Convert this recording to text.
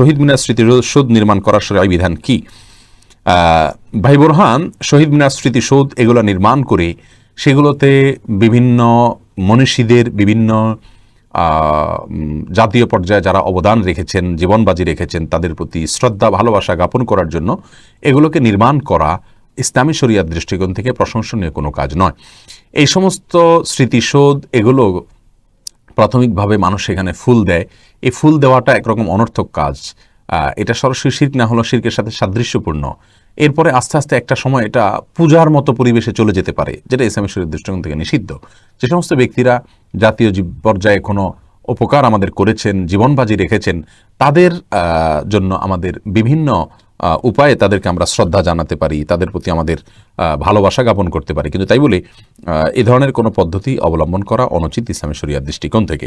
শহীদ মিনার স্মৃতিসৌধ নির্মাণ করার সরাই বিধান কি? ভাই বোরহান শহীদ মিনার স্মৃতিসৌধ এগুলো নির্মাণ করে সেগুলোতে বিভিন্ন মনীষীদের বিভিন্ন জাতীয় পর্যায়ে যারা অবদান রেখেছেন জীবনবাজি রেখেছেন, তাদের প্রতি শ্রদ্ধা, ভালোবাসা জ্ঞাপন করার জন্য এগুলোকে নির্মাণ করা ইসলামী শরিয়ার দৃষ্টিকোণ থেকে প্রশংসনীয় কোনো কাজ নয়। এই সমস্ত স্মৃতিসৌধ এগুলো প্রাথমিকভাবে মানুষ সেখানে ফুল দেয়। এই ফুল দেওয়াটা একরকম অনর্থক কাজ। এটা সরাসরি শির্ক না হলো শির্কের সাথে সাদৃশ্যপূর্ণ। এরপরে আস্তে আস্তে একটা সময় এটা পূজার মতো পরিবেশে চলে যেতে পারে, যেটা ইসলামী শরীর দৃষ্টিকোণ থেকে নিষিদ্ধ। যে সমস্ত ব্যক্তিরা জাতীয় জীব- পর্যায়ে কোনো উপকার আমাদের করেছেন, জীবনবাজি রেখেছেন, তাদের জন্য আমাদের বিভিন্ন উপায়ে তাদেরকে আমরা শ্রদ্ধা জানাতে পারি, তাদের প্রতি আমাদের ভালোবাসা জ্ঞাপন করতে পারি। কিন্তু তাই বলে এ ধরনের কোনো পদ্ধতি অবলম্বন করা অনুচিত ইসলামী শরিয়ার দৃষ্টিকোণ থেকে।